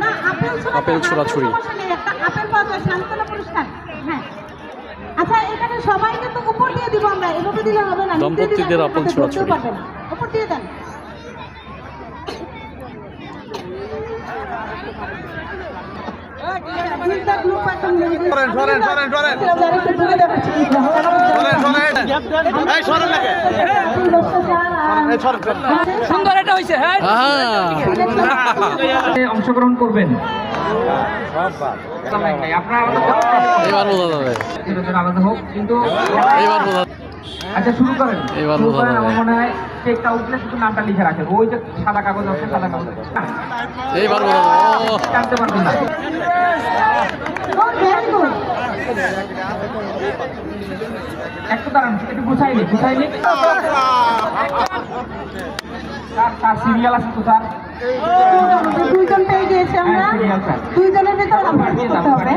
না আপেল ছোড়া ছোড়াছুড়ি। হ্যাঁ। আচ্ছা এখানে সবাইকে তো উপর দিয়ে দিব আমরা এভাবে দিলে হবে না দম্পতিদের আপেল ছোড়াছুড়ি। উপর দিয়ে দেন। সরেন, সরেন, সরেন, সুন্দর এটা হয়েছে হ্যাঁ? অংশগ্রহণ করবেন। আচ্ছা শুরু করেন। এবার। আমার মনে হয় কেকটা উঠলে শুধু নামটা লিখে রাখেন ওই যে সাদা কাগজ আছে সাদা কাগজ এইবার জানতে পারবেন না। একটু দাঁড়ান একটু গুছাইনি গুছাইনি স্যার স্যার সিরিয়াল আছে তো স্যার। দুইজন পেয়ে গিয়েছি আমরা। হ্যাঁ। দুইজনের ভিতরে নাম্বার করতে হবে।